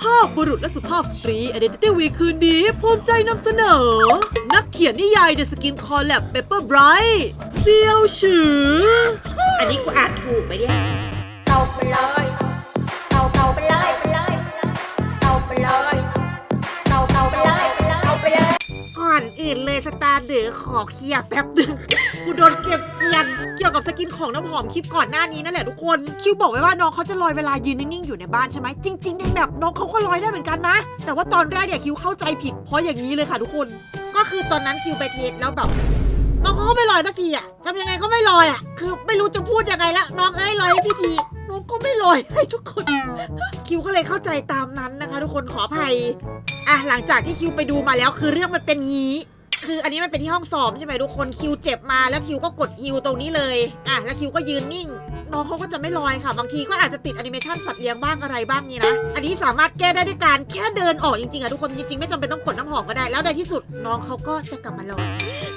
ภาพบุรุษและสุภาพสตรี Identity Week คืนนี้ภูมิใจนำเสนอ นักเขียนนิยาย The Skin Collab Pepper Bright เซียวฉือ อันนี้กูอ่านถูกไหมเนี่ยเอาไปเลย อื่นเลยสตาร์เดอขอเคลียร์แป๊บหนึงกูโดนเก็บเกียนเกี่ยวกับสกินของน้ำหอมคลิปก่อนหน้านี้นั่นแหละทุกคนคิวบอกไว้ว่าน้องเขาจะลอยเวลายืนนิ่งๆอยู่ในบ้านใช่ไหมจริงๆในแบบน้องเขาก็ลอยได้เหมือนกันนะ แต่ว่าตอนแรกเนี่ยคิวเข้าใจผิดเพราะอย่างนี้เลยค่ะทุกคน ก็คือตอนนั้นคิวไปเทสแล้วแบบน้องเขาก็ไม่ลอยสักทีอะทำยังไงก็ไม่ลอยอะคือไม่รู้จะพูดยังไงละน้องเอ้ยลอยให้พี่ที น้องก็ไม่ลอยให้ทุกคน คิวก็เลยเข้าใจตามนั้นนะคะ ทุกคนขออภัยอะหลังจากที่คิวไปดูมาแล้วคือเรื่องมันเป็นงี้ คืออันนี้มันเป็นที่ห้องสอบใช่ไหมทุกคนคิวเจ็บมาแล้วคิวก็กดฮิวตรงนี้เลยอะแล้วคิวก็ยืนนิ่ง น้องเขาก็จะไม่ลอยค่ะ บางทีก็อาจจะติดแอนิเมชันสัตว์เลี้ยงบ้างอะไรบ้างนี่นะอันนี้สามารถแก้ได้ด้วยการแค่เดินออกจริงๆอะทุกคนจริงๆไม่จำเป็นต้องกดน้ำหอมก็ได้แล้วในที่สุดน้องเขาก็จะกลับมาลอย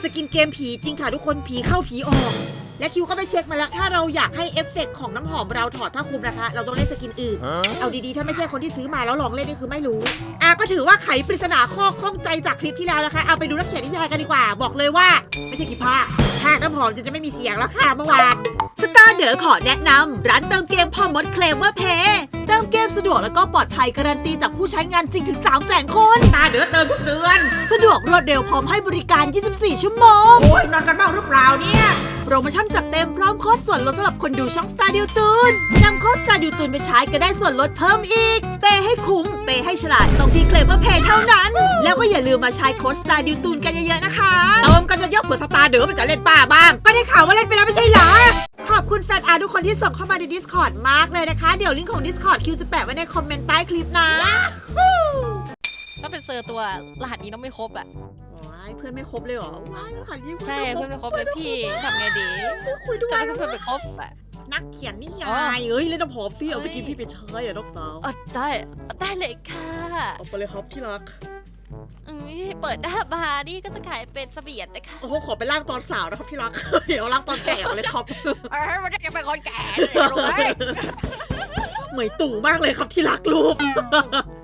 สกินเกมผีจริงค่ะทุกคนผีเข้าผีออก และคิวก็ไปเช็คมาแล้ว ถ้าเราอยากให้เอฟเฟกต์ของน้ำหอมเราถอดผ้าคลุมนะคะ เราต้องเล่นสกินอื่น เอาดีๆ ถ้าไม่ใช่คนที่ซื้อมาแล้วลองเล่นนี่คือไม่รู้ อะก็ถือว่าไขปริศนาข้อข้องใจจากคลิปที่แล้วนะคะ เอาไปดูนักเขียนนิยายกันดีกว่า บอกเลยว่า ไม่ใช่คลิปภาคภาคน้ำหอมจะจะไม่มีเสียงแล้วค่ะเมื่อวานสตาร์เดอขอแนะนำร้านเติมเกมพอมดเคลมว่าเพย์เติมเกมสะดวกแล้วก็ปลอดภัยการันตีจากผู้ใช้งานจริงถึง 3 0 0 0 0 0 คน ตาเดอเติมทุกเดือน สะดวกรวดเร็วพร้อมให้บริการ 24 ชั่วโมง โอ้ยนอนกันบ้างหรือเปล่าเนี่ยโป รโมชั่นจัดเต็มพร้อมโค้ดส่วนลดสำหรับคนดูช่องสตาร์ดิวตูนนำโค้ดสตาร์ดิวตูนไปใช้ก็ได้ส่วนลดเพิ่มอีก เปย์ให้คุ้ม เปย์ให้ฉลาดตรงที่เคลมว่าเพย์เท่านั้น แล้วก็อย่าลืมมาใช้โค้ดสตาร์ดิวตูนกันเยอะๆนะคะเติมกันเยอะๆเผื่อสตาร์เดอมันจะเล่นป้าบ้าง ก็ได้ข่าวว่าเล่นไปแล้วไม่ใช่เหรอขอบคุณแฟนอาร์ทุกคนที่ส่งเข้ามาใน Discord มากเลยนะคะ เดี๋ยวลิงก์ของ Discord คิวจะแปะไว้ในคอมเมนต์ใต้คลิปนะถ้าเป็นเซอร์ตัวรหัสนี้ต้องไม่ครบอะ เพื่อนไม่ครบเลยเหรอว้ายรหัสนี้ใช่เพื่อนไม่ครบเลยพี่ทำไงดีคุยด้วจะยให้เพื่อนไปครบอะนักเขียนนิยาอ๋ยเอ้ยเล่นน้ำหอมสิเอาสเฮ้ยกินพี่ไปใช้อะน้องสาวเออได้ได้เลยค่ะเอาไปเลยครับที่รักอืมเปิดหน้ามานี่ก็จะขายเป็นเสบียดนะคะโอ้โหขอไปล่างตอนสาวนะครับที่รักเดี๋ยวล่างตอนแก่เอาเลยครับเออมันจะเป็นคนแก่เลยเหมยตู่มากเลยครับที่รักรูปนะคะโอ้โ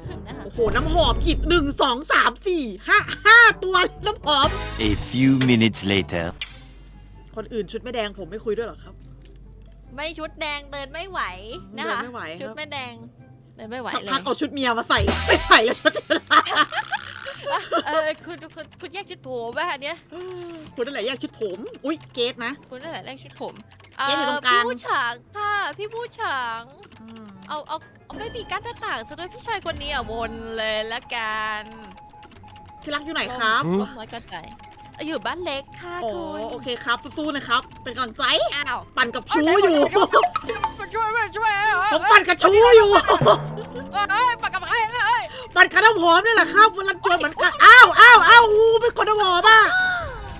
หน้ำหอมขีดหนึ่งสองสามสี่ห้าห้าตัวน้ำหอม A few minutes later. คนอื่นชุดไม่แดงผมไม่คุยด้วยหรอครับ ไม่ชุดแดงเดินไม่ไหวนะคะเดินไม่ไหวครับ ชุดไม่แดงเดินไม่ไหวสักเลยพักเอาชุดเมียมาใส่ไม่ใส่แล้วชุดเออคุณคุณคุณแยกชุดผมป่ะอันเนี้ยคุณนั่นแหละแยกชุดผม อุ้ยเกสนะ คุณนั่นแหละแยกชุดผมเจ๊อยู่ตรงกลาง พี่ผู้ฉางค่ะพี่ผู้ฉาง เอาเอาเอาไม่มีกั้นหน้าต่างซะด้วยพี่ชายคนนี้อะวนเลยละกันที่รักอยู่ไหนครับต้มน้อยก็ใจเอาอยู่บ้านเล็กค่ะอ๋อคุณโอเคครับสู้ๆนะครับ เป็นกำลังใจอ้าวปั่นกับชู้อยู่ มาช่วยมาช่วยผมปั่นกับชู้อยู่ เอ้ยปากกับใครเอ้ยปั่นกับน้ำหอมนี่แหละครับเวลาจวนเหมือนกันอ้าวอ้าวอ้าวอู้เป็นคนน้ำหอมอะ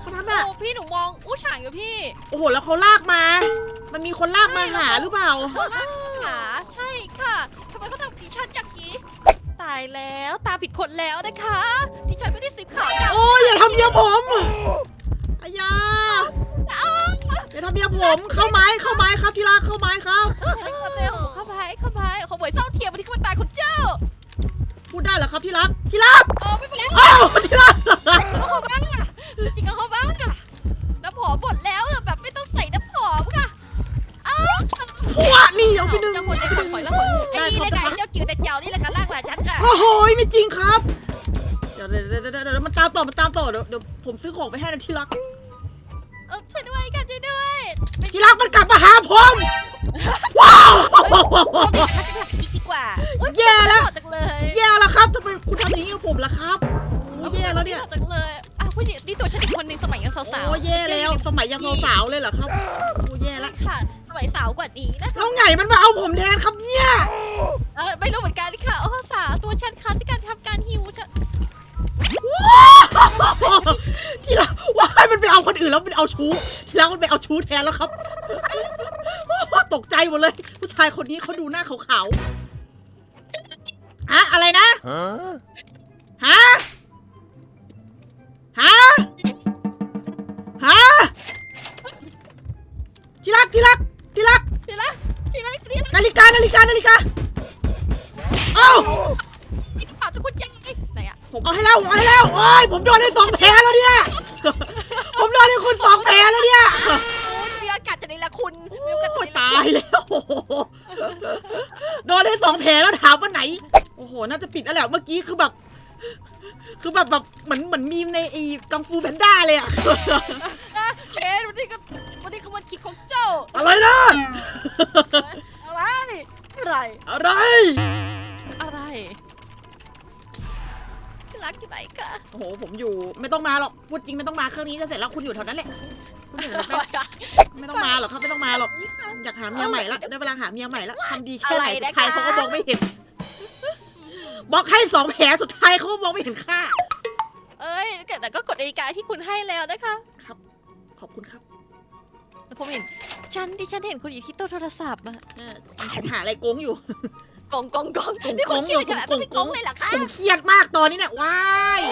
คนนั้นอะโอ้พี่หนูมองอู้ฉางอยู่พี่โอ้โหแล้วเขาลากมา มันมีคนลากมาหาหรือเปล่าหาใช่ ค่ะทำไมเขาทำดิฉันอย่างนี้ ตายแล้วตาผิดคนแล้วนะคะดิฉันไม่ได้สิบขาวดำโอ้ยอย่าทำเมียผมอายาอย่าทำเมียผมเข้าไม้เข้าไม้ครับที่รักเข้าไม้ครับ เข้าไปเข้าไปเข้าไปขโมยเศร้าเทียมมาที่มันตายคุณเจ้าพูดได้เหรอครับที่รักที่รักเออไม่เป็นไรอ้าวที่รักก็เขาบ้างอะจริงก็เขาบ้างอะน้ำหอมหมดแล้วอะแบบไม่ต้องใส่น้ำหอมค่ะอ้าว พวนี่เอาไปหนึ่งจ้าคนไอ้คนถอยแล้วคนไอ้นี่เลยค่ะไอ้เจ้าจิ๋วแต่เจ้านี่แหละค่ะลากหลานฉันค่ะโอ้โหไม่จริงครับ เดี๋ยวเดี๋ยวเดี๋ยวเดี๋ยวเดี๋ยวมันตามต่อมันตามต่อเดี๋ยวเดี๋ยวผมซื้อของไปให้นะที่รัก เออช่วยด้วยค่ะช่วยด้วยที่รักมันกลับมาหาผมว้าวเอาไปหาอีกดีกว่าโอ๊ยแย่แล้วจังเลยแย่แล้วครับทำไมคุณทำอย่างนี้กับผมล่ะครับ โอ้แย่แล้วเนี่ย จังเลยอ้าวผู้หญิงนี่ตัวฉันอีกคนหนึ่งสมัยยังสาวๆโอ้แย่แล้ว สมัยยังสาวๆเลยเหรอครับโอ้แย่แล้วค่ะ สมัยสาวกว่านี้นะคะแล้วไงมันมาเอาผมแทนครับเนี่ยเออไม่รู้เหมือนกันค่ะโอ้สาวตัวฉันคันที่การทำการฮิวฉันที่รักว้ายมันไปเอาคนอื่นแล้วมันเอาชู้ที่รักมันไปเอาชู้แทนแล้วครับตกใจหมดเลย ผู้ชายคนนี้เขาดูหน้าขาวๆฮะอะไรนะ Huh? ฮะ ฮะฮะที่รักที่รักที่รักทีละทีละทีละนาฬิกานาฬิกานาฬิกาเอ้านี่กระเป๋าจะคุณยังไงไหนอะผมเอาให้แล้วผมเอาให้แล้วโอ้ยผมโดนได้สองแผลแล้วเนี่ยผมโดนให้คุณสองแผลแล้วเนี่ยโอ้ยมีอากาศจะได้ละคุณมีโอกาสจะโอ้ยได้ละตายแล้วโอ้โหโดนได้สองแผลแล้วถามว่าไหน โอ้โหน่าจะปิดแล้วแหละเมื่อกี้คือแบบ คือแบบแบบเหมือนเหมือนมีมในไอ้กังฟูแพนด้าเลยอะอะเชนวันนี้ก็วันนี้คือวันคิดของเจ้าอะไรนะ อะไรอะไรอะไร อะไรที่รักอยู่ไหนคะโอ้โห ผมอยู่ไม่ต้องมาหรอก พูดจริงไม่ต้องมาเครื่องนี้จะเสร็จแล้วคุณอยู่แถวนั้นแหละคุณอยู่แถวนั้นแหละไม่ต้องมาหรอกครับไม่ต้องมาหรอก อยากหาเมียใหม่แล้วได้เวลาหาเมียใหม่แล้วทำดีแค่ไหนสุดท้ายเขาก็มองไม่เห็น บล็อกให้สองแผลสุดท้ายเขาก็มองไม่เห็นค่า เอ้ยแต่ก็กดนาฬิกาที่คุณให้แล้วนะคะครับ ขอบคุณครับแล้วผมเห็นฉันดิฉันเห็นคุณอยู่ที่โต๊ะโทรศัพท์อะเออผมหาอะไรโกงอยู่ กองกองกองกองนี่คุณกองอยู่คิดขนาดกองนั้นกองกองเลยเหรอคะผมเครียดมากตอนนี้เนี่ย ว้าย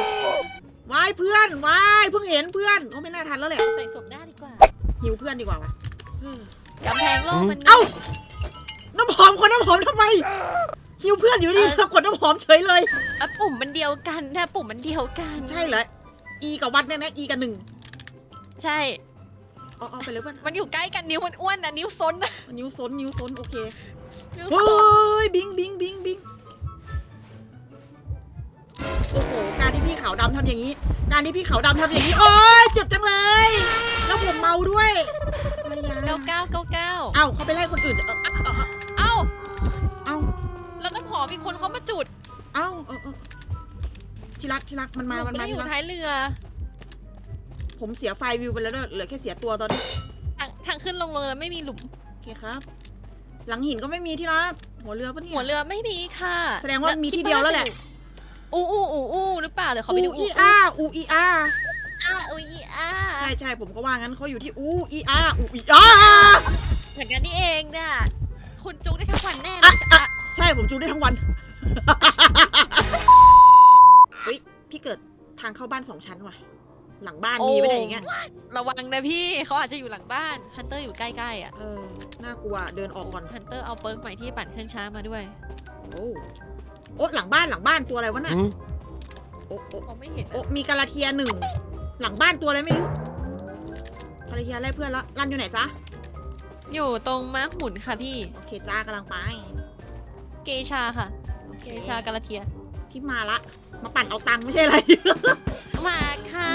ว้ายเพื่อนว้ายเพิ่งเห็นเพื่อนโอ้ไม่น่าทันแล้วแหละ ใส่สวมหน้าดีกว่าหิวเพื่อนดีกว่าวะเออกำแพงโลกมันเอ้า น้ำหอมคนน้ำหอมทำไม หิวเพื่อนอยู่ดีแล้วกดน้ำหอมเฉยเลย อะปุ่มมันเดียวกันนะปุ่มมันเดียวกันใช่เหรออีกับวัดเนี่ยนะอีกับหนึ่งใช่ เอาเอาไปเลยเพื่อนมันอยู่ใกล้กันนิ้วมันอ้วนนะนิ้วซนนะนิ้วซนนิ้วซนโอเคนิ้วเฮ้ซนยบิงบิงบิงบิงโอ้โหการที่พี่ขาวดำทำอย่างนี้ การที่พี่ขาวดำทำอย่างนี้โอ๊ยเจ็บจังเลย แล้วผมเมาด้วยอะไรยาเก้าเก้าเก้าเก้าเอ้าเขาไปไล่คนอื่นเอาเอาเอาเอ้าเอาแล้วน้ำหอ มมีคนเขามาจุดเอาเอาเอาที่รักที่รักมันมามันไได้มาอที่ยู่รักท้ายเรือผมเสียไฟล์วิวไปแล้วด้วยเหลือแค่เสียตัวตอนนี้ทางทางขึ้นลงเรือไม่มีหลุม โอเคครับ หลังหินก็ไม่มีที่รักหัวเรือปะเนี่ย หัวเรือไม่มีค่ะแสดงว่ามีที่เดียวแล้วแหละ อู้อู้อู้อู้หรือเปล่าเดี๋ยวเขาอูไปดูอีอาอูอีอาอ่าอู้อีอาใช่ใช่ผมก็ว่างั้นเขาอยู่ที่อูอีอาอูอีอา เหมือนกันนี่เองน่ะคุณจุกได้ทั้งวันแน่เลอะยอะ ใช่ผมจูได้ทั้งวัน เฮ้ย พี่เกิดทางเข้าบ้านสองชั้นว่ะ หลังบ้านมีไหมเนี่ยอย่างเงี้ย ระวังนะพี่เขาอาจจะอยู่หลังบ้านฮันเตอร์อยู่ใกล้ๆอะเออ น่ากลัว เดินออกก่อน ฮันเตอร์เอาเปิร์กใหม่ที่ปั่นเครื่องช้ามาด้วยโอ้โอ้หลังบ้านหลังบ้านตัวอะไรวะน่ะ Hmm? โอ้โอ้เขาไม่เห็นโอ้อะมีกาลาเทียหนึ่ง หลังบ้านตัวอะไรไม่รู้ กาลาเทียไล่เพื่อนแล้วรันอยู่ไหนจ๊ะ อยู่ตรงม้าหมุนค่ะพี่ โอเคจ้ากำลังไป เกชาค่ะ โอเคเกชากาลาเทียที่มาละ มาปั่นเอาตังค์ไม่ใช่อะไร มาค่ะ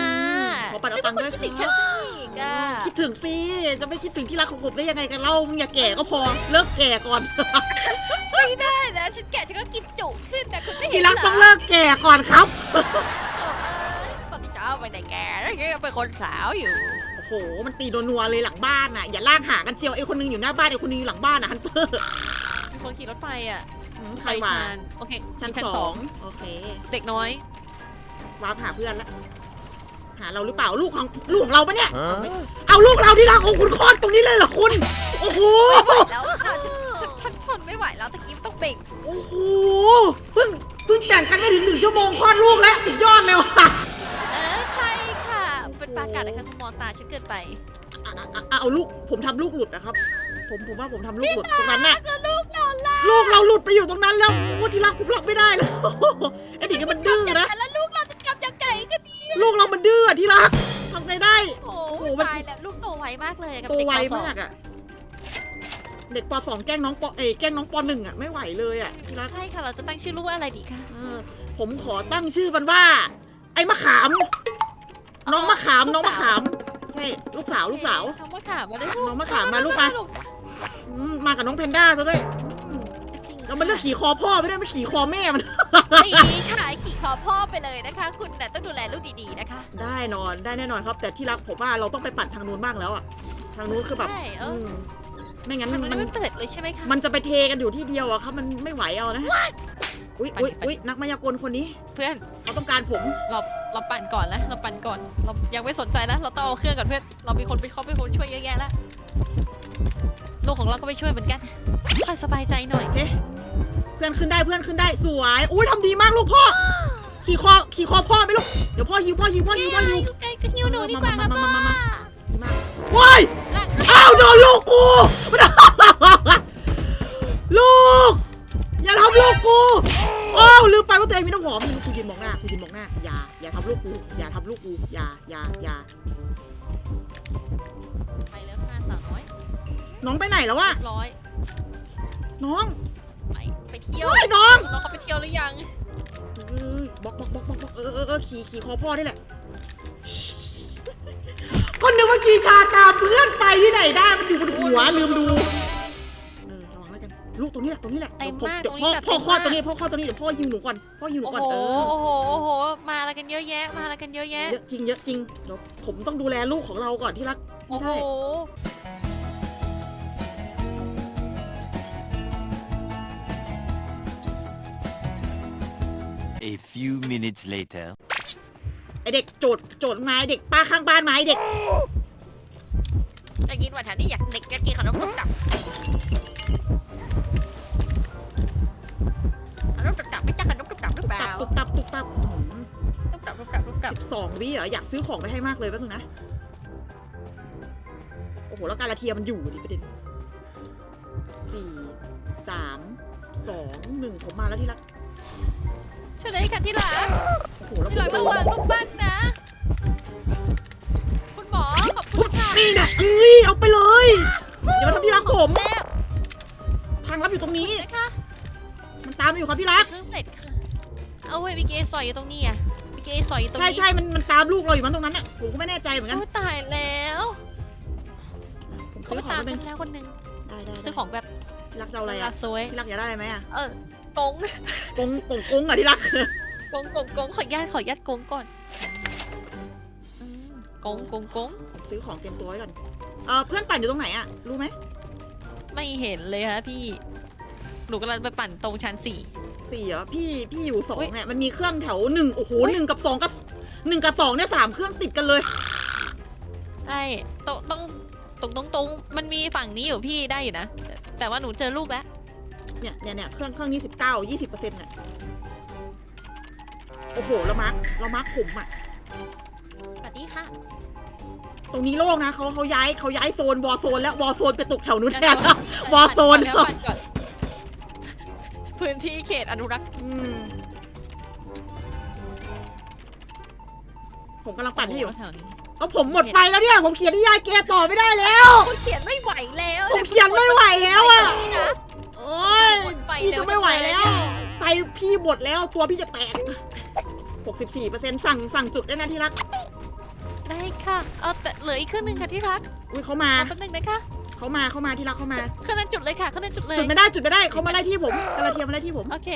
ขอปัดเอาตังค์ด้วยไม่เป็นคนคิดถึงฉันอีกอะคิดถึงสิจะไม่คิดถึงที่รักของผมได้ยังไงกันเล่ามึงอย่าแก่ก็พอเลิกแก่ก่อน ไม่ได้นะฉันแก่ฉันก็กินจุขึ้นนะคุณไม่เห็นที่รักหต้องเลิกแก่ก่อนครับเออตอนที่เจ้าไปไหนแก่แล้วยังเป็นคนสาวอยู่ โอ้โห มันตีนัวๆเลยหลังบ้านน่ะ อย่าลากหากันเชียวไอ้คนนึงอยู่หน้าบ้านไอ้คนนึงอยู่หลังบ้านน่ะฮันเตอร์ มีคนขี่รถไฟอะ อืมใครวะไปทนโอเคชั้นชั้นสสอองงโอเค เด็กน้อย วาร์ปหาเพื่อนแล้วหาเราหรือเปล่าลูกของลูกของเราปะเนี่ย Huh? เอาลูกเราที่รักของคุณคลอดตรงนี้เลยเหรอคุณ โอ้โห แล้วค่ะฉันฉันฉันทนไม่ไหวแล้วตะกี้ต้องเบ่งโอ้โห เพิ่งเพิ่งแต่งกันไม่ถึงหนึ่งชั่วโมงคลอดลูกแล้วสุดยอดเลยว่ะเออใช่ค่ะ เป็นปรากาศนะคะคุณมองตาฉันเกินไปอะอะอะเอาลูกผมทำลูกหลุดนะครับ ผมผมว่าผมทำลูกหลุดตรงนั้นน่ะแล้วลูกเรา ล่ะลูกเราหลุดไปอยู่ตรงนั้นแล้วโอ้ที่รักผมรับไม่ได้แล้วไอ้เด็กนี่มันดื้อนะ แล้วลูกเราจะกลับยังไงกันดีลูกเรามันดื้ออะที่รักทำไงได้ โอ้โอ้โหมัน ตายแล้วลูกโตไวมากเลยกับโตเด็กไวปสองมากอะเด็กปสองแกล้งน้องปเอยแกล้งน้องปหนึ่งอะไม่ไหวเลยอะที่รัก ใช่ค่ะ เราจะตั้งชื่อลูกว่าอะไรดีคะเออผมขอตั้งชื่อมันว่า ไอ้มะขาม น้องมะขามน้องมะขามใช่ลูกสาวลูกสาว น้องมะขามมาเลยน้องมะขามมาลูกมา อืมมากับน้องแพนด้าซะด้วยอืมจริง เรามาเลือกขี่คอพ่อไม่ได้ไม่ขี่คอแม่มัน นี่ค่ะขี่คอพ่อไปเลยนะคะ คุณแต่ต้องดูแลลูกดีๆนะคะ ได้นอนได้แน่นอนครับ แต่ที่รักผมว่าเราต้องไปปั่นทางนู้นบ้างแล้วอะทางนู้นคือแบบใช่เอออื มไม่งั้นทำมันไมไม่เปิดเลยใช่ไหมคะ มันจะไปเทกันอยู่ที่เดียวอะครับ มันไม่ไหวเอานะอุ๊ยไปอุ๊ยไปอุ๊ยนักมายากลคนนี้เพื่อนเขาต้องการผมเราเราปั่นก่อนแล้วเราปั่นก่อน เรายังไม่สนใจแล้วเราต้องเอาเครื่องก่อนเพื่อนเรามีคนไปเขาไปคนช่วยเยอะแยะแล้วลูกของเราก็ไปช่วยเหมือนกันค่อยสบายใจหน่อย โอเคเพื่อนขึ้นได้เพื่อนขึ้นได้สวยอุ้ยทำดีมากลูกพ่อ ขี่คอขี่คอพ่อไหมลูกเดี๋ยวพ่อหิวพ่อหิวพ่อหิวพ่อหิวอยู่ใกล้ก็หิวหนูดีกว่ามาค่ะมาพ่อมามามาดีมากว้ายหลังอ้าวโดนลูกกูลูก อย่าทำลูกกูโอ้ลืมไปว่าตัวเองมีน้ำหอมกูยืนมองหน้ากูยืนมองหน้าอย่าอย่าทำลูกกูอย่าทำลูกกูอย่าอย่าอย่าไปแล้วค่ะสาวน้อยน้องไปไหนแล้ววะเรียบร้อยน้องไปไป เที่ยวเฮ้ยน้องน้องเขาไปเที่ยวหรือยังเออบล็อกบล็อกบล็อกบล็อกบล็อกเออเออเออขี่ขี่คอพ่อนี่แหละ ก็นึกว่าขี่ชาตามเพื่อนไปที่ไหนได้มันอยู่บนหัวลืมดูเออระวังแล้วกันลูกตรงนี้แหละตรงนี้แหละเต็มดี๋ยวมากเดี๋ตยวรงพ่อนี้แบบพ่อเต็มคลอดมากตรงนี้พ่อคลอดตรงนี้เดี๋ยวพ่อยิงหนูก่อนพ่อยิงหนูโอ้ก่อนโหเออ โอ้โหโอ้โห มาอะไรกันเยอะแยะ มาอะไรกันเยอะแยะ เยอะจริงเยอะจริงเดี๋ยวผมต้องดูแลลูกของเราก่อนที่รักไม่โอ้โหได้ A few minutes later. ไอเด็กโจดโจดไม้เด็กป้าข้างบ้านไม้เด็กได้ยินว่าแถวนี้อยากเด็กจะกินขนมตุกตับขนมตุกตับไม่ใช่ขนมตุกตับหรือเปตัล่าบตุบตับตุบตับตุกตับตุกตับตุกตับสิบสองวิเหรออยากซื้อของไปให้มากเลยแป๊บนึงนะโอ้โหแล้วการละเทียมมันอยู่ดิประเด็นสี่สามสองหนึ่งผมมาแล้วที่รัก ช่วยหน่อยค่ะที่หลังโอ้โหแล้วที่หลังผมระวังลูกบ้านนะ คุณหมอขอบคุณค่ะนี่นะเอ้ยเอาไปเลยอย่ามาทำพี่รักผมแซ่บทางลับอยู่ตรงนี้ นะคะมันตามมาอยู่ครับพี่รักเครื่องเสร็จค่ะ เอาเว้ยมีเกสอยอยู่ตรงนี้อะมีเกสอยอยู่ตรงใช่นี้ใช่มันมันตามลูกเราอยู่มันตรงนั้นน่ะผมก็ไม่แน่ใจเหมือนกันโอ้ยตายแล้วผมเขาซื้ไปอของตามแป๊บนึฉังนแล้วคนหนึ่งได้ได้ซื้ได้อของแบบพี่รักจะเอาอะไรราอะคาสวย พี่รักอยากได้อะไรไหมอะเออ กงกงกงกงอะที่รักกงกงกงขออนุญาตขออนุญาตกงก่อนอืมกงกงกงผมซื้อของเตรียมตัวไว้ก่อนเออเพื่อนปั่นอยู่ตรงไหนอะรู้ไหมไม่เห็นเลยฮะพี่ หนูกำลังไปปั่นตรงชั้นสี่ สี่เหรอพี่พี่อยู่สองอุ๊ยเนี่ยมันมีเครื่องแถวหนึ่งโอ้โหอุ๊ย หนึ่งกับสองกับหนึ่งกับสองเนี่ยสามเครื่องติดกันเลย ใช่ตรงตรงตรงตรงตรงมันมีฝั่งนี้อยู่พี่ได้อยู่นะแต่แต่ว่าหนูเจอลูกแล้ว เนี่ยเนี่ยเนี่ยเครื่องเครื่องนี้สิบเก้ายี่สิบเปอร์เซ็นต์เนี่ยโอ้โหเรามาร์คเรามาร์คผมอะสวัสดีค่ะ ตรงนี้โล่งนะเขาเขาย้ายเขาย้ายโซนวอโซน แล้ววอโซนไปตกแถวนู้นแทเดี๋ยนววอโซนเดี๋ยวปั่ก่อนพื้นที่เขตอนุรักษ์อืมผมกำลังปั่นให้อยู่โโแถวนี้เอาผมหมดไฟแล้วเนี่ย ผมเขียนนิยายเกต่อไม่ได้แล้ว คุณเขียนไม่ไหวแล้วผมเขียนไม่ไหวแล้วอะ ฟพี่หมดแล้วตัวพี่จะแตก 64%สั่งสั่งจุดได้นะที่รัก ได้ค่ะ เอาแต่เหลืออีกเครื่องหนึงค่ะที่รักอุ้ยเขามา เอาแป๊บนึงนะคะเขามาเขามาที่รักเขามา เครื่องนั้นจุดเลยค่ะเครื่องนั้นจุดเลย จุดไม่ได้จุดไม่ได้เขามาไล่ที่ผมกระเทียมมาไล่ที่ผม โอเค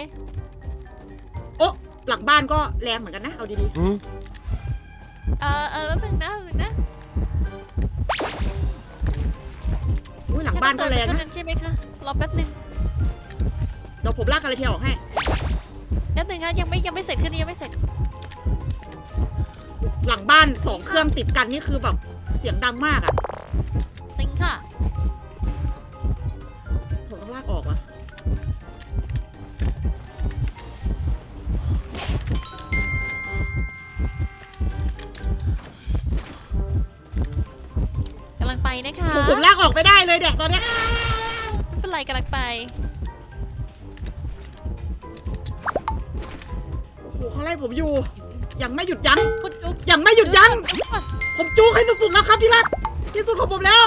โอ๊ะหลังบ้านก็แรงเหมือนกันนะ เอาดีเออเออแป๊บนึงนะแป๊บนึงนะๆอุ้ยหลังบ้านก็แรงเครื่องนะนั้นใช่ไหมคะ รอแป๊บนึงเดี๋ยวผมลากกระเทียมออกให้ แป๊บนึงนะยังไม่ยังไม่เสร็จเครื่องนี้ยังไม่เสร็จ หลังบ้านสองเครื่องติดกันนี่คือแบบเสียงดังมากอะซิงค่ะ ผมต้องลากออกว่ะกำลังไปนะคะผมผมลากออกไม่ได้เลยเนี่ยตอนเนี้ยไม่เป็นไรกำลังไป เขาไล่ผมอยู่ยังไม่หยุดยั้งคุณจุ๊บยังไม่หยุดยั้งผมจูงให้สุดๆแล้วครับที่รักที่สุดของผมแล้ว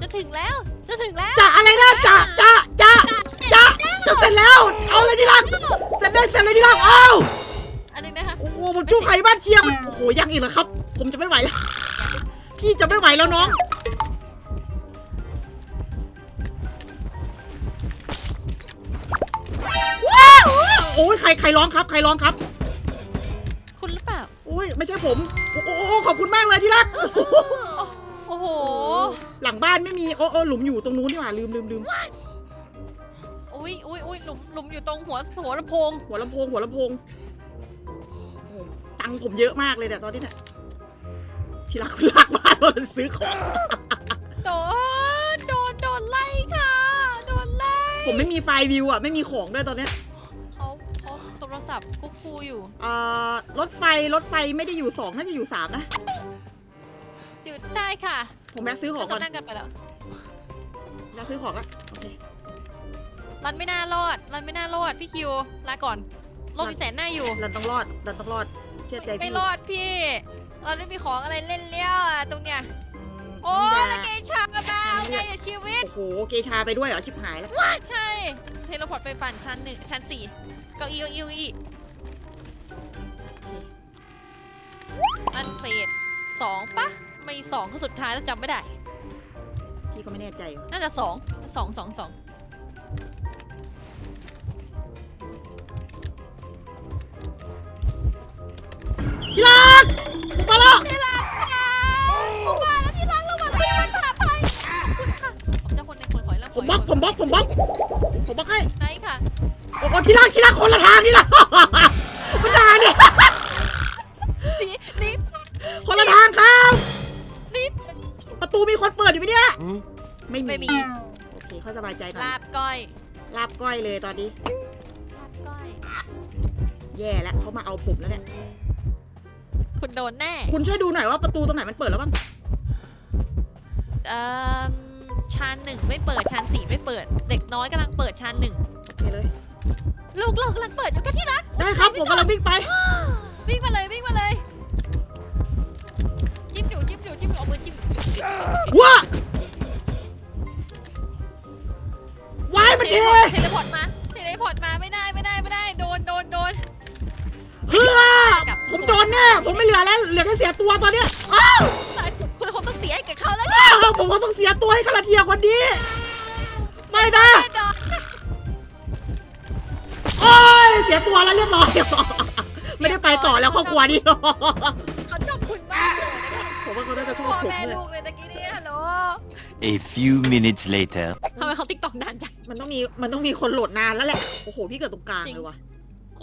จะถึงแล้ว จะถึงแล้วจะอะไรนะจะจะจะจะจะเสร็จแล้ว เอาเลยที่รักเสร็จได้เสร็จเลยที่รักเอาอันนึงนะคะโอ้โหผมจูงไข่บ้านเชียร์มันโอ้โหยังอีกเหรอครับ ผมจะไม่ไหวแล้ว พี่จะไม่ไหวแล้วน้องว้าวโอ้ยใครใครร้องครับ ใครร้องครับคุณหรือเปล่า โอ้ยไม่ใช่ผม โอ้โหขอบคุณมากเลยที่รักโอ้โหโอ้โห หลังบ้านไม่มีโอ้โอ้หลุมอยู่ตรงนู้นนี่หว่าลืมลืมลืมอุ้ยอุ้ยอุ้ยหลุมหลุมอยู่ตรงหัวหัวลำโพง หัวลำโพงหัวลำโพงโอ้ตังค์ผมเยอะมากเลยเนี่ยตอนนี้เนี่ยที่รักคุณรักบ้านเราซื้อของ โดน โดน โดนไล่ค่ะ โดนไล่ ผมไม่มีไฟล์วิวอะ ไม่มีของด้วยตอนเนี้ย ศัพท์กุ๊กกูอยู่เอ่อรถไฟรถไฟไม่ได้อยู่สองน่าจะอยู่สามนะ จุดได้ค่ะผมแวะซื้อของก่อนนั่งกันไปแล้วแวะซื้อของละโอเครันไม่น่ารอดรันไม่น่ารอดพี่คิวลาก่อนโลกมีแสนหน้าอยู่เราต้องรอดเราต้องรอด เชื่อใจไม่พี่รอดพี่เราไม่มีของอะไรเล่นเลี้ยวอะตรงเนี้ยมโอ้อย่าแล้วเกชามาเอาไงอะชีวิตโอ้โหเกชาไปด้วยเหรอชิบหายแล้วใช่เทเลพอร์ตไปปั่นชั้นหนึ่งชั้นสี่ เก้าอี้เก้าอี้เก้าอี้อันเฟสสองปะไม่สองคือสุดท้ายแล้วจำไม่ได้ พี่ก็ไม่แน่ใจว่ะน่าจะสองสองสองสองที่รักมาแล้วที่รักค่ะผมมาแล้วที่รักระหว่างที่มันผ่าไปขอบคุณค่ะผมจะคนในคนขอยแล้วผมบล็อกผมบล็อกผมบล็อกผมบล็อกให้ ไหนค่ะ โอ้โหที่รักที่รักคนละทางนี่ล่ะมันด่าเนี่ยหนีหนีคนละทางครับ หนีประตูมีคนเปิดอยู่ไหมเนี่ย ไม่มีไม่มีโอเคเขาสบายใจหน่อยลาบก้อยลาบก้อยเลยตอนนี้ ลาบก้อย แย่แล้วเขามาเอาผมแล้วเนี่ย คุณโดนแน่ คุณช่วยดูหน่อยว่าประตูตรงไหนมันเปิดแล้วบ้างเอ่อชานหนึ่งไม่เปิดชานสี่ไม่เปิด เด็กน้อยกำลังเปิดชานหนึ่งโอเคเลย ลูกเรากำลังเปิดอยู่กันที่รักได้ครับผมกำลังวิ่งไปวิ่งมาเลยวิ่งมาเลย จิ้มอยู่จิ้มอยู่จิ้มอยู่เอามือจิ้มว้าว้ายมันเทเทเลพอร์ตมาเทเลพอร์ตมาไม่ได้ไม่ได้ไม่ได้โดนโดนโดนเฮือผมโดนแน่ผมไม่เหลือแล้วเหลือแค่เสียตัวตอนเนี้ยอ้าวตายคุณคงต้องเสียให้กับเขาแล้วอ้าวผมก็ต้องเสียตัวให้คาราเทียคนนี้ไม่นะ สียตัวแล้วเรียบร้อย ไม่ได้ไปต่อแล้วครอบครัวนี้เขาชอบคุณมากเลยผมว่าเขาน่าจะชอบพ่อผมแม่เลยลูกเลยตะกี้นี้ฮัลโหล A few minutes later. ทำไมเขาติ๊กตอกนานจังมันต้องมีมันต้องมีคนโหลดนานแล้วแหละ โอ้โห พี่เกิดตรงกลางจริงเลยว่ะ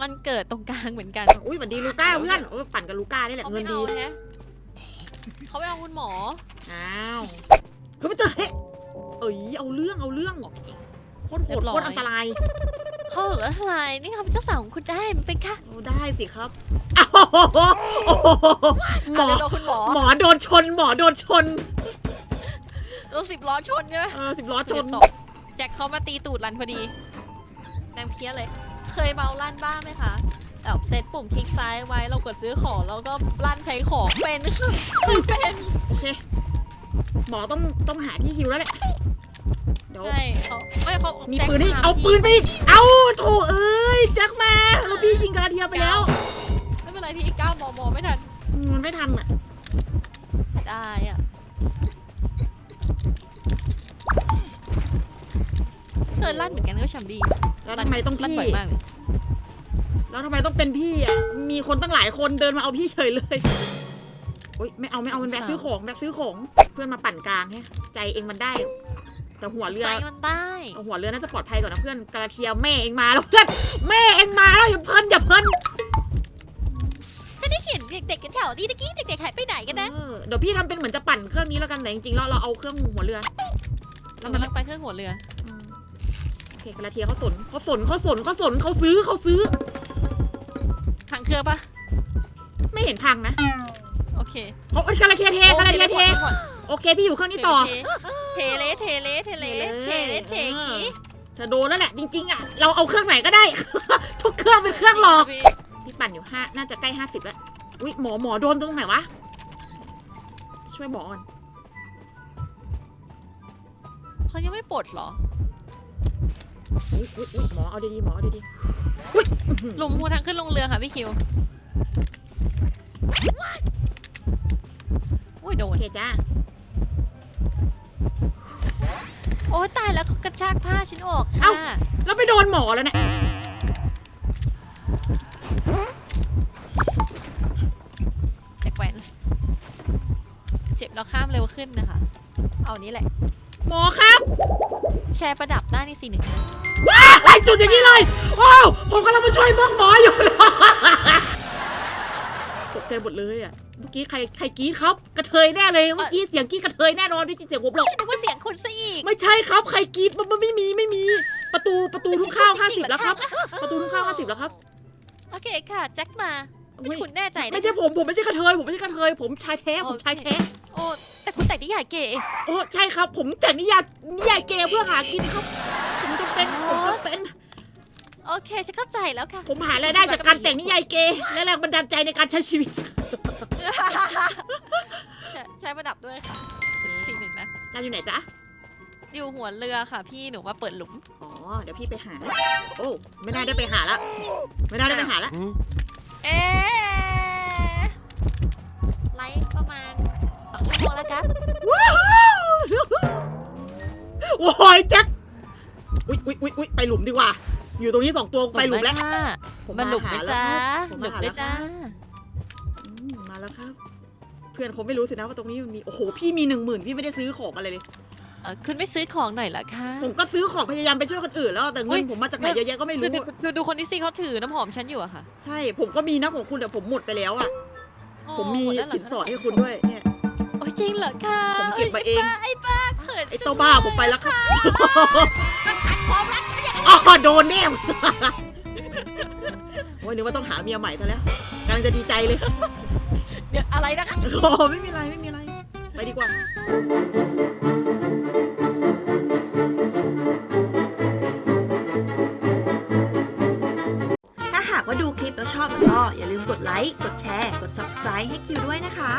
มันเกิดตรงกลางเหมือนกันอุ้ยสวัสดีลูก้าเพื่อนโอ้ยปั่นกับลูก้านี่แหละเขาเงิไม่นดีเอาแฮะเขาไม่เอาคุณหมออ้าวคือไม่เจอเฮ้ยเอ้ยเอาเรื่องเอาเรื่องโอเคโคตรโหเรียดบร้อยโคตรอันตราย เขาเหลือเท่าไหร่นี่เขาเป็นเจ้าสาวของคุณได้มันเป็นค่ะเอาได้สิครับอ้าวโอ้โหหมอะเดี๋ยวโดนคุณหมอหมอโดนชน หมอโดนชนโดนสิบล้อชนเนี่ยเออสิบล้อชน เดี๋ยวตกแจ็คเขามาตีตูดรันพอดีนางเพี้ยเลย เคยเมาลั่นบ้างไหมคะแบบเซตปุ่มคลิกซ้ายไว้เรากดซื้อของแล้วก็ลั่นใช้ของเป็นคือเป็น โอเค หมอต้องต้องหาที่ฮิวแล้วแหละ เดี๋ยวใช่เขาไม่เขามีแจ็คปืนให้ทำเอาปืนไปอีกเอาโถเอ้ยแจ็คมาแล้วพี่ยิงกระเทียมไปแล้วไม่เป็นไรพี่ก้าวมอมอไม่ทันอืมมันไม่ทันอะ ได้อะเคยลั่นเหมือนกันก็ชัมบี้แล้วทำไมต้องลั่นพี่บ่อยมากเลยแล้วทำไมต้องเป็นพี่อะมีคนตั้งหลายคนเดินมาเอาพี่เฉยเลยโอ๊ยไม่เอาไม่เอามันแบกซื้อของแบกซื้อของเพื่อนมาปั่นกลางแฮะใจเองมันได้ แต่หัวเรือ ใจมันได้ เอาหัวเรือน่าจะปลอดภัยก่อนนะเพื่อนกระเทียมแม่เองมาแล้วเพื่อนแม่เองมาแล้วอย่าเพิ่นอย่าเพิ่นฉันได้เห็นเด็กๆกันแถวนี้ตะกี้เด็กๆหายไปไหนกันนะเออเดี๋ยวพี่ทำเป็นเหมือนจะปั่นเครื่องนี้แล้วกันแต่จริงๆแล้วเราเอาเครื่องหัวเรือเรากำลังไปเครื่องหัวเรือ อืมโอเคกระเทียมเขาสนเขาสนเขาสนเขาสนเขาซื้อเขาซื้อ ทางเครื่องปะไม่เห็นพังนะโอเคเขาเอ้ยกระเทียมเทกระเทียมเท โอเค พี่อยู่เครื่องนี้ต่อเทเลเทเลเทเลเทเลเทกีเธอโดนแล้วแหละจริงๆอะเราเอาเครื่องไหนก็ได้ ทุกเครื่องเป็นเครื่องหลอกพี่ปั่นอยู่ห้าน่าจะใกล้ห้าสิบแล้วอุ้ยหมอหมอโดนตรงไหนวะช่วยหมอก่อนเขายังไม่ปลดเหรออุ้ยอุ้ยอุ๊ยหมอเอาดีๆหมอเอาดีๆอุ้ยอื้อหือหลุมหัวทางขึ้นลงเรือค่ะพี่คิวอุ้ยโดโอนเคจ้า โอ้ยตายแล้วเขากระชากผ้าฉันออกเอ้าค่ะแล้วไปโดนหมอแล้วเนี่ยแจ็คแวนเจ็บแล้วข้ามเร็วขึ้นนะคะ เอานี้แหละ หมอครับแชร์ประดับได้ในสี่หนึ่งไล่จุดอย่างนี้เลย โอ้วผมกำลังมาช่วยพวกหมออยู่เลย ตกใจหมดเลยอะ เมื่อกี้ใครใครกรีดครับ กระเทยแน่เลย เมื่อกี้เสียงกรีดกระเทยแน่นอนไม่ใช่เสียงผมหรอกฉันนึกว่าเสียงคุณซะอีกไม่ใช่ครับ ใครกรีดมันมันไม่มีไม่มี ประตูประตูทุ่งข้าวจริห้างๆสิบเหรอแล้วครับ ประตูทุ่งข้าวห้าสิบแล้วครับ โอเคค่ะแจ็คมาไม่อุ๊ยใช่คุณแน่ใจนะไม่ใช่ผมผมไม่ใช่กระเทยผมไม่ใช่กระเทยผมชายแท้ผมชายแท้โอ้แต่คุณแต่งนิยายเก๋โอ้ใช่ครับ ผมแต่งนิยายนิยายเกย์เพื่อหากินครับ ผมจะเป็นผมจำเป็น โอเคฉันเข้าใจแล้วค่ะ ผมหารายได้จากการแต่งนิยายเกย์และแรงบันดาลใจในการใช้ชีวิตใช้ใช้ประดับด้วยค่ะสี่หนึ่งนะการอยู่ไหนจ๊ะอยู่หัวเรือค่ะ พี่หนูมาเปิดหลุม อ๋อ เดี๋ยวพี่ไปหา โอ้ไม่น่าได้ไปหาละไม่น่าได้ไปหาละเอ๊ะไลฟ์ประมาณสองชั่วโมงแล้วครับว้าวโอ้ยแจ็คอุ๊ยอุ๊ยอุ๊ยอุ๊ยไปหลุมดีกว่า อยู่ตรงนี้สองตัวไปหลุมแล้วค่ะผมมันหลุมหาด้วยแล้วจ้าครับผมหลุมหาด้แล้ววยจ้า ครับอืมมาแล้วครับ เพื่อนคงไม่รู้สินะว่าตรงนี้มันมี โอ้โห พี่มีหนึ่งหมื่นพี่ไม่ได้ซื้อของอะไรเลย เอ่อคุณไม่ซื้อของหน่อยเหรอคะ ผมก็ซื้อของพยายามไปช่วยคนอื่นแล้ว แต่เฮ้เงินยผมมาจากไหนเยอะแยะก็ไม่ดูรู้ ดูดูดูคนนี้สิเขาถือน้ำหอมฉันอยู่อะค่ะใช่ ผมก็มีนะของคุณแต่ผมหมดไปแล้วอะผมมีหดแล้วเหรสินสอดให้คุณด้วย เนี่ย โอ้ยจริงเหรอคะผมเก็บมาเอง ไอ้บ้าเขินไอ้เต้าบ้าผมไปแล้วครับ อ๋อโดนแน่โอ้ยนึกว่าต้องหาเมียใหม่ซะแล้วกำลังจะดีใจเลยเดี๋ยวอะไรนะคะ โอ้ไม่มีไรไม่มีไร ไปดีกว่า ถ้าหากว่าดูคลิปแล้วชอบก็อย่าลืมกดไลค์ กดแชร์ กด subscribe ให้คิวด้วยนะคะ